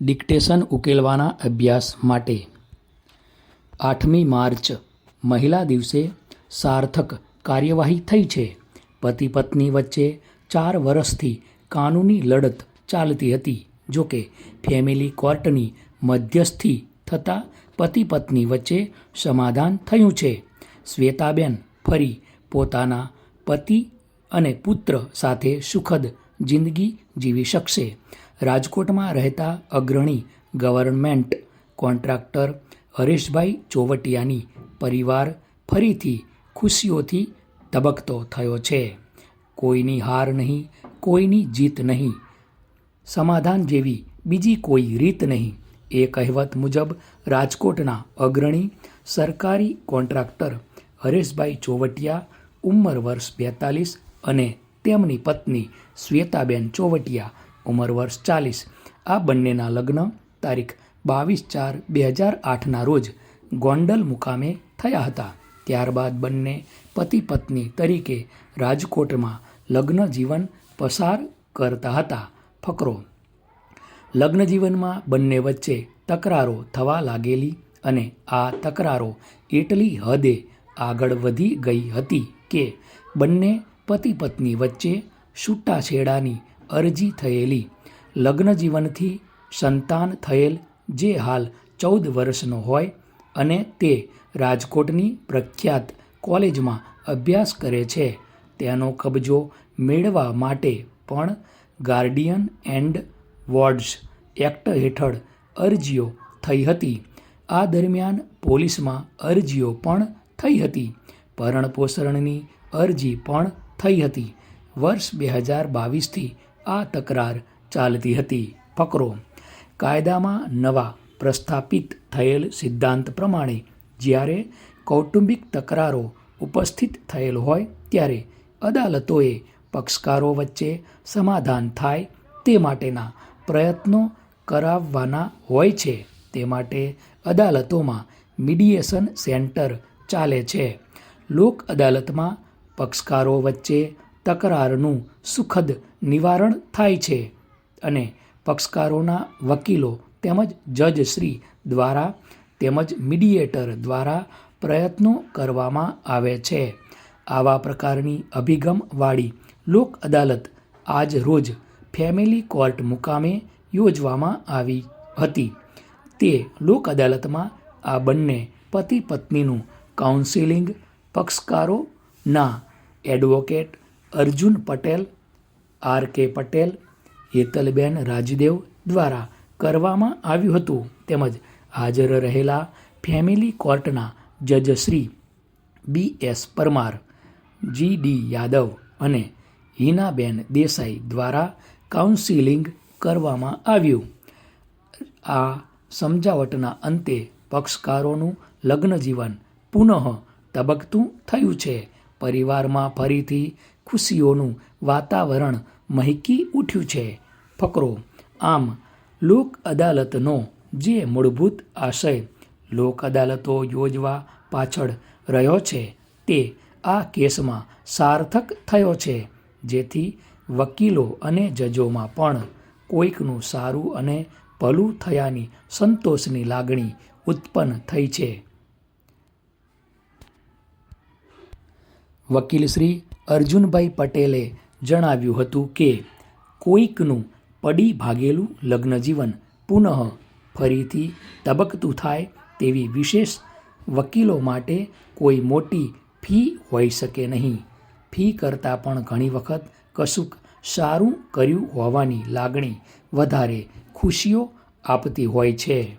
Dictation ઉકેલવાના અભ્યાસ માટે. આઠમી માર્ચ, મહિલા દિવસે સાર્થક કાર્યવાહી થઈ છે. પતિ પત્ની વચ્ચે ચાર વર્ષથી કાનૂની લડત ચાલતી હતી. જોકે, ફેમિલી કોર્ટની મધ્યસ્થી થતાં પતિ પત્ની વચ્ચે સમાધાન થયું છે. શ્વેતાબેન ફરી પોતાના પતિ અને પુત્ર સાથે સુખદ જિંદગી જીવી શકશે. રાજકોટમાં રહેતા અગ્રણી ગવર્મેન્ટ કોન્ટ્રાક્ટર હરેશભાઈ ચોવટિયાની પરિવાર ફરીથી ખુશીઓથી ધબકતો થયો છે. કોઈની હાર નહીં, કોઈની જીત નહીં, સમાધાન જેવી બીજી કોઈ રીત નહીં. એ કહેવત મુજબ રાજકોટના અગ્રણી સરકારી કોન્ટ્રાક્ટર હરેશભાઈ ચોવટિયા ઉંમર વર્ષ બેતાલીસ અને તેમની પત્ની શ્વેતાબેન ચોવટિયા ઉંમર વર્ષ ચાલીસ. આ બંનેના લગ્ન તારીખ બાવીસ ચાર બે હજાર આઠના રોજ ગોંડલ મુકામે થયા હતા. ત્યારબાદ બંને પતિ પત્ની તરીકે રાજકોટમાં લગ્ન જીવન પસાર કરતા હતા. ફકરો. લગ્ન જીવનમાં બંને વચ્ચે તકરારો થવા લાગેલી અને આ તકરારો એટલી હદે આગળ વધી ગઈ હતી કે બંને પતિ પત્ની વચ્ચે છૂટાછેડાની અરજી થયેલી. લગ્ન જીવનથી સંતાન થયેલ જે હાલ ચૌદ વર્ષનો હોય અને તે રાજકોટની પ્રખ્યાત કોલેજમાં અભ્યાસ કરે છે. તેનો કબજો મેળવવા માટે પણ ગાર્ડિયન એન્ડ વોર્ડ્સ એક્ટ હેઠળ અરજીઓ થઈ હતી. આ દરમિયાન પોલીસમાં અરજીઓ પણ થઈ હતી. ભરણપોષણની અરજી પણ થઈ હતી. વર્ષ બે હજાર બાવીસથી આ તકરાર ચાલતી હતી. ફકરો. કાયદામાં નવા પ્રસ્થાપિત થયેલ સિદ્ધાંત પ્રમાણે જ્યારે કૌટુંબિક તકરારો ઉપસ્થિત થયેલ હોય ત્યારે અદાલતોએ પક્ષકારો વચ્ચે સમાધાન થાય તે માટેના પ્રયત્નો કરાવવાના હોય છે. તે માટે અદાલતોમાં મીડિયેશન સેન્ટર ચાલે છે. લોક અદાલતમાં પક્ષકારો વચ્ચે તકરારનું સુખદ નિવારણ થાય છે અને પક્ષકારોના વકીલો તેમજ જજશ્રી દ્વારા તેમજ મીડિયેટર દ્વારા પ્રયત્નો કરવામાં આવે છે. આવા પ્રકારની અભિગમવાળી લોક અદાલત આજ રોજ ફેમિલી કોર્ટ મુકામે યોજવામાં આવી હતી. તે લોક અદાલતમાં આ બંને પતિ પત્નીનું counselling પક્ષકારોના advocate Arjun Patel, R K Patel, Hetalben Rajdev દ્વારા કરવામાં આવ્યું હતું. તેમજ હાજર રહેલા ફેમિલી કોર્ટના જજ Shri B S Parmar, G D Yadav અને હિનાબેન દેસાઈ દ્વારા કાઉન્સિલિંગ કરવામાં આવ્યું. આ સમજાવટના અંતે પક્ષકારોનું લગ્ન જીવન પુનઃ તબકતું થયું છે. પરિવારમાં ફરીથી ખુશીઓનું વાતાવરણ મહેકી ઉઠ્યું છે. ફકરો, આમ લોક અદાલતનો જે મૂળભૂત આશય લોક અદાલતો યોજવા પાછળ રહ્યો છે તે આ કેસમાં સાર્થક થયો છે. જેથી વકીલો અને જજોમાં પણ કોઈકનું સારું અને ભલું થયાની સંતોષની લાગણી ઉત્પન્ન થઈ છે. વકીલ શ્રી અર્જુનભાઈ પટેલે જણાવ્યું હતું કે કોઈકનું પડી ભાગેલું લગ્ન જીવન પુનઃ ફરીથી તબકતું થાય તેવી વિશેષ વકીલો માટે કોઈ મોટી ફી હોઈ શકે નહીં. ફી કરતાં પણ ઘણી વખત કશુંક સારું કર્યું હોવાની લાગણી વધારે ખુશીઓ આપતી હોય છે.